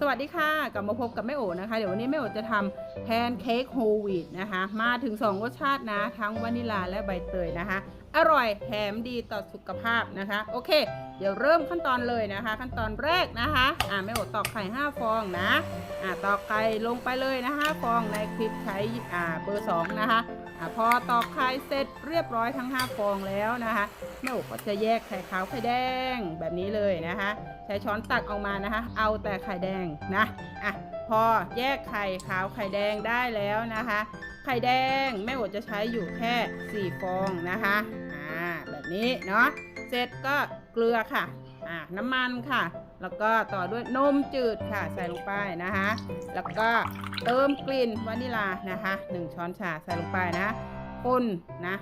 สวัสดีค่ะกลับมาพบกับแม่โอ๋นะคะ เดี๋ยววันนี้แม่โอ๋จะทำแพนเค้กโฮลวีตนะคะ มาถึง 2 รสชาตินะ ทั้งวานิลาและใบเตยนะคะ อร่อยแถมดีต่อสุขภาพนะคะ โอเค เดี๋ยวเริ่มขั้นตอนเลยนะคะ ขั้นตอนแรกนะคะอ่าแม่โอ๋ตอกไข่ 5 ฟองนะอ่าตอกไข่ลงไปเลยนะ5ฟองในคลิปใช้อ่าเบอร์ 2 นะคะ อพอตอกไข่เสร็จเรียบร้อยทั้ง 5 ฟองแล้วนะคะแม่โอก็จะแยกไข่ขาวไข่แดงแบบนี้เลยนะคะ ใช้ช้อนตักออกมานะคะ เอาแต่ไข่แดงนะอะพอแยกไข่ขาวไข่แดงได้แล้วนะคะ ไข่แดงแม่โอจะใช้อยู่แค่ 4 ฟองนะคะอ่าแบบนี้เนาะเสร็จก็เกลือค่ะ อ่าน้ำมันค่ะ แล้วก็ต่อด้วยนมจืดค่ะใส่ลงไปนะคะ แล้วก็เติมกลิ่นวานิลานะคะ1ช้อนชาใส่ลงไปนะคนนะ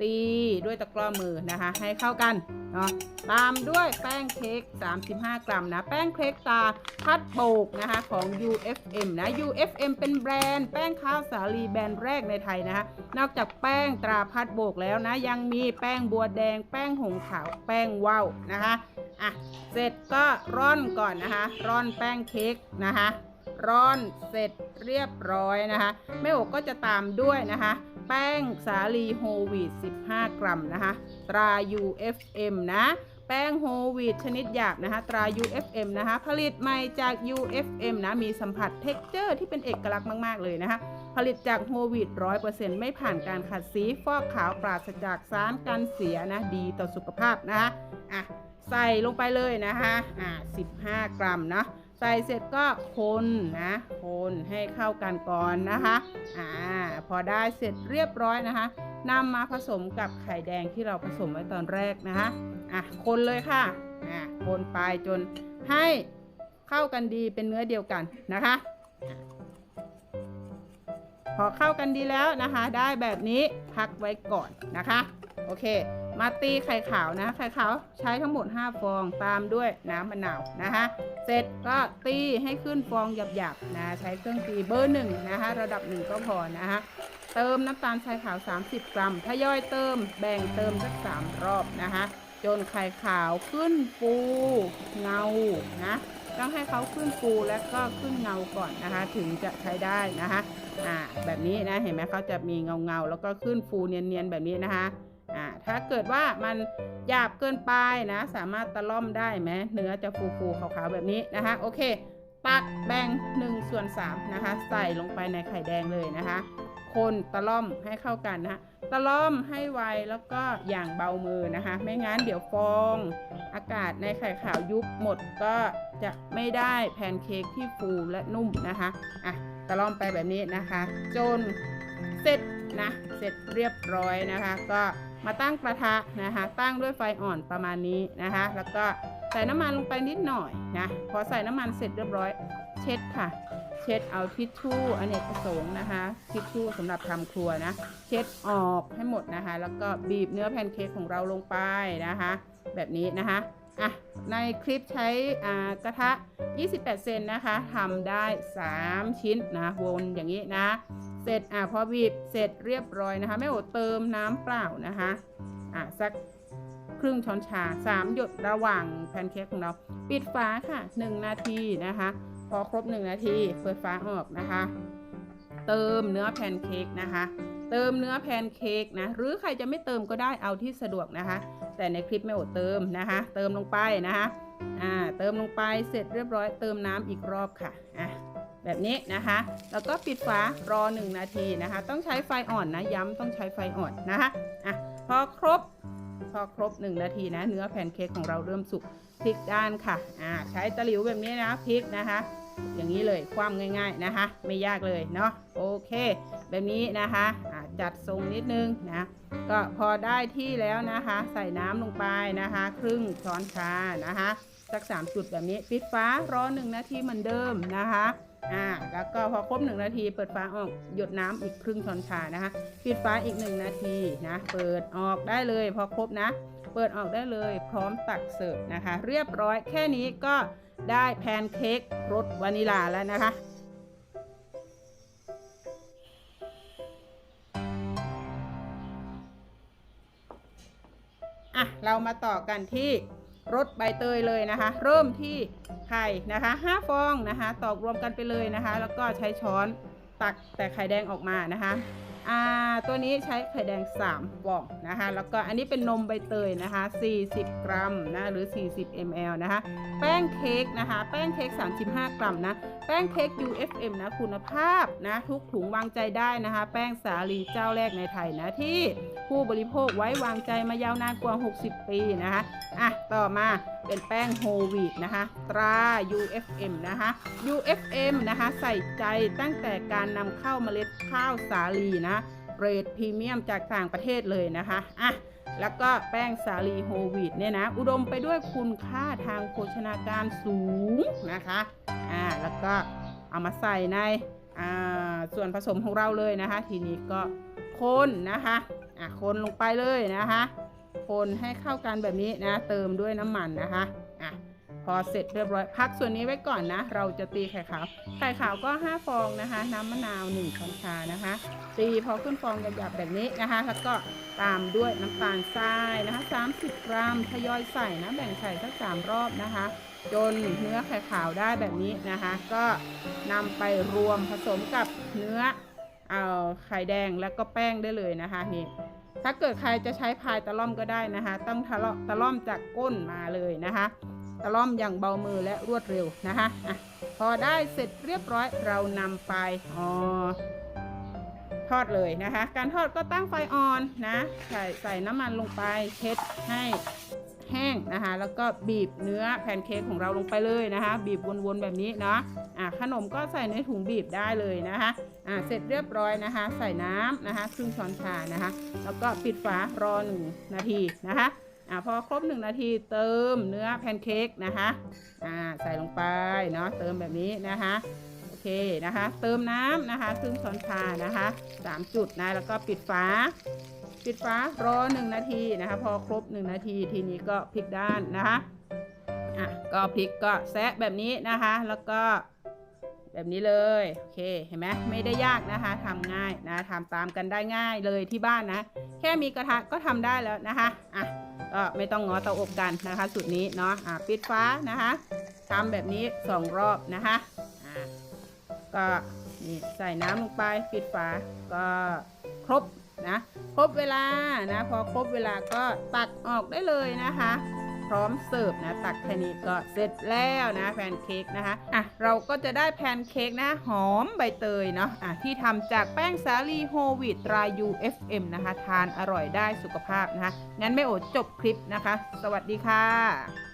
ตีด้วยตะกร้อมือนะคะ ให้เข้ากันเนาะตามด้วยแป้งเค้ก 35 กรัมนะ แป้งเค้กตาพัดโบกนะคะของ UFM นะ UFM เป็นแบรนด์แป้งข้าวสาลีแบรนด์แรกในไทยนะคะ นอกจากแป้งตราพัดโบกแล้วนะ ยังมีแป้งบัวแดง แป้งหงขาว แป้งว่าวนะคะ อะเสร็จก็ร่อนก่อนนะคะ ร่อนแป้งเค้กนะคะ ร่อนเสร็จเรียบร้อยนะคะแม่โอกก็จะตามด้วยนะคะ แป้งสาลีโฮวีต15 กรัมนะคะตรา UFM นะแป้งโฮวีตชนิดหยาบนะคะ ตรา UFM นะคะ ผลิตใหม่จาก UFM นะ มีสัมผัสเท็กเจอร์ที่เป็นเอกลักษณ์มาก ๆ เลยนะคะ ผลิตจากโฮวีต100%ไม่ผ่านการขัดสี ฟอกขาวปราศจากสารกันเสียนะ ดีต่อสุขภาพนะคะอะ ใส่ลงไปเลยนะคะอ่า15กรัมนะใส่เสร็จก็คนนะคนให้เข้ากันก่อนนะคะอ่าพอได้เสร็จเรียบร้อยนะคะนำมาผสมกับไข่แดงที่เราผสมไว้ตอนแรกนะคะอะคนเลยค่ะอะคนไปจนให้เข้ากันดีเป็นเนื้อเดียวกันนะคะ พอเข้ากันดีแล้วนะคะ ได้แบบนี้พักไว้ก่อนนะคะ อเค มาตีไข่ขาวนะ ไข่ขาวใช้ทั้งหมด 5 ฟองตามด้วยน้ำมะนาวนะคะเสร็จก็ตีให้ขึ้นฟองหยาบๆนะใช้เครื่องตีเบอร์หนึ่งนะคะระดับหนึ่งก็พอนะคะเติมน้ำตาลทรายขาว 30 กรัมทยอยเติมแบ่งเติมสัก3รอบนะคะจนไข่ขาวขึ้นฟูเงานะต้องให้เขาขึ้นฟูแล้วก็ขึ้นเงาก่อนนะคะ ถึงจะใช้ได้นะคะอ่าแบบนี้นะเห็นไหมเขาจะมีเงาเงาแล้วก็ขึ้นฟูเนียนๆแบบนี้นะคะ อ่าถ้าเกิดว่ามันหยาบเกินไปนะ สามารถตะล่อมได้ไหมเนื้อจะฟูๆขาวๆแบบนี้นะคะโอเค ตักแบ่ง1ส่วน3นะคะ ใส่ลงไปในไข่แดงเลยนะคะ คนตะล่อมให้เข้ากันนะคะตะล่อมให้ไวแล้วก็อย่างเบามือนะคะ ไม่งั้นเดี๋ยวฟองอากาศในไข่ขาวยุบหมดก็จะไม่ได้แพนเค้กที่ฟูและนุ่มนะคะอะตะล่อมไปแบบนี้นะคะ จนเสร็จนะ เสร็จเรียบร้อยนะคะ ก็ มาตั้งกระทะนะคะ ตั้งด้วยไฟอ่อนประมาณนี้นะคะ แล้วก็ใส่น้ำมันลงไปนิดหน่อยนะพอใส่น้ำมันเสร็จเรียบร้อยเช็ดค่ะ เช็ดเอาทิชชู่อเนกประสงค์นะคะทิชชู่สำหรับทำครัวนะ เช็ดออกให้หมดนะคะ แล้วก็บีบเนื้อแพนเค้กของเราลงไปนะคะ แบบนี้นะคะอะในคลิปใช้อ่ากระทะ 28 เซนนะคะทำได้ 3 ชิ้นนะวนอย่างนี้นะ เสร็จอะพอบีบเสร็จเรียบร้อยนะคะไม่โอเติมน้ำเปล่านะคะอะสักครึ่งช้อนชา 3 หยดระหว่างแพนเค้กของเรา ปิดฝาค่ะ 1 นาทีนะคะ พอครบ 1 นาทีเปิดฝาออกนะคะ เติมเนื้อแพนเค้กนะคะ เติมเนื้อแพนเค้กนะ หรือใครจะไม่เติมก็ได้เอาที่สะดวกนะคะ แต่ในคลิปไม่โอดเติมนะคะ เติมลงไปนะคะอ่าเติมลงไปเสร็จเรียบร้อยเติมน้ำอีกรอบค่ะอะ แบบนี้นะคะ แล้วก็ปิดฝารอ 1 นาทีนะคะ ต้องใช้ไฟอ่อนนะย้ำต้องใช้ไฟอ่อนนะคะอะพอครบพอครบ 1 นาทีนะ เนื้อแพนเค้กของเราเริ่มสุกพลิกด้านค่ะอ่าใช้ตะหลิวแบบนี้นะพลิกนะคะอย่างนี้เลยคว่ำง่าย ๆนะคะ ไม่ยากเลยเนาะโอเค แบบนี้นะคะอ่าจัดทรงนิดนึงนะก็พอได้ที่แล้วนะคะ ใส่น้ำลงไปนะคะ ครึ่งช้อนชานะคะ สัก 3 จุดแบบนี้ ปิดฝารอ 1 นาทีเหมือนเดิมนะคะ อ่าแล้วก็พอครบ 1 นาที เปิดฝาออกหยดน้ำอีกครึ่งช้อนชานะคะ ปิดฝาอีก 1 นาทีนะเปิดออกได้เลยพอครบนะ เปิดออกได้เลยพร้อมตักเสิร์ฟนะคะ เรียบร้อยแค่นี้ก็ได้แพนเค้กรสวานิลาแล้วนะคะอะเรามาต่อกันที่ รสใบเตยเลยนะคะ เริ่มที่ไข่นะคะ 5 ฟองนะคะ ตอกรวมกันไปเลยนะคะ แล้วก็ใช้ช้อนตักแต่ไข่แดงออกมานะคะ อ่าตัวนี้ใช้ไข่แดง 3ฟองนะคะ แล้วก็อันนี้เป็นนมใบเตยนะคะ 40 กรัมนะหรือ 40 ml นะคะ แป้งเค้กนะคะ แป้งเค้ก 35 กรัมนะ แป้งเค้ก UFM นะ คุณภาพนะ ทุกถุงวางใจได้นะคะ แป้งสาลีเจ้าแรกในไทยนะ ที่ผู้บริโภคไว้วางใจมายาวนานกว่า 60 ปีนะคะ อะ ต่อมาเป็นแป้งโฮวีตนะคะ ตรา UFM นะคะ UFM นะคะ ใส่ใจตั้งแต่การนำเข้าเมล็ดข้าวสาลีนะ เกรดพรีเมียมจากต่างประเทศเลยนะคะอะแล้วก็แป้งสาลีโฮวีตเนี่ยนะ อุดมไปด้วยคุณค่าทางโภชนาการสูงนะคะอ่าแล้วก็เอามาใส่ในอ่าส่วนผสมของเราเลยนะคะ ทีนี้ก็คนนะคะอะคนลงไปเลยนะคะ คนให้เข้ากันแบบนี้นะ เติมด้วยน้ำมันนะคะ พอเสร็จเรียบร้อยพักส่วนนี้ไว้ก่อนนะ เราจะตีไข่ขาว ไข่ขาวก็ 5 ฟองนะคะ น้ำมะนาว 1 ช้อนชานะคะ ตีพอขึ้นฟองหยาบๆแบบนี้นะคะ แล้วก็ตามด้วยน้ำตาลทรายนะคะ30 กรัมทยอยใส่นะแบ่งใส่สักสามรอบนะคะ จนเนื้อไข่ขาวได้แบบนี้นะคะ ก็นำไปรวมผสมกับเนื้อเอาไข่แดงแล้วก็แป้งได้เลยนะคะนี่ถ้าเกิดใครจะใช้พายตะล่อมก็ได้นะคะ ต้องทะเลาะตะล่อมจากก้นมาเลยนะคะ ตะล่อมอย่างเบามือและรวดเร็วนะคะอะพอได้เสร็จเรียบร้อยเรานำไปอ๋อทอดเลยนะคะ การทอดก็ตั้งไฟอ่อนนะใส่ใส่น้ำมันลงไปเช็ดให้แห้งนะคะแล้วก็บีบเนื้อแพนเค้กของเราลงไปเลยนะคะ บีบวนๆแบบนี้เนาะอะขนมก็ใส่ในถุงบีบได้เลยนะคะอะเสร็จเรียบร้อยนะคะ ใส่น้ำนะคะครึ่งช้อนชานะคะ แล้วก็ปิดฝารอหนึ่งนาทีนะคะ อ่าพอครบหนึ่งนาทีเติมเนื้อแพนเค้กนะคะอ่าใส่ลงไปเนาะเติมแบบนี้นะคะโอเคนะคะ เติมน้ำนะคะครึ่งช้อนชานะคะสามจุดนะแล้วก็ปิดฝาปิดฝารอหนึ่งนาทีนะคะ พอครบหนึ่งนาทีทีนี้ก็พลิกด้านนะคะอะก็พลิกก็แซะแบบนี้นะคะ แล้วก็แบบนี้เลยโอเคเห็นไหมไม่ได้ยากนะคะทำง่ายนะทำตามกันได้ง่ายเลยที่บ้านนะ แค่มีกระทะก็ทำได้แล้วนะคะอะ ก็ไม่ต้องงอเตาอบกันนะคะสูตรนี้เนาะะปิดฟ้านะคะทำแบบนี้สองรอบนะคะะก็นี่ใส่น้ำลงไปปิดฝาก็ครบนะครบเวลานะพอครบเวลาก็ตักออกได้เลยนะคะ ร้อมเสิร์ฟนะตักแค่นี้ก็เสร็จแล้วนะแพนเค้กนะคะอะเราก็จะได้แพนเค้กนะหอมใบเตยเนาะอะที่ทำจากแป้งสาลีโฮลวีตตรา UFM นะคะ ทานอร่อยได้สุขภาพนะคะงั้นไม่โอดจบคลิปนะคะ สวัสดีค่ะ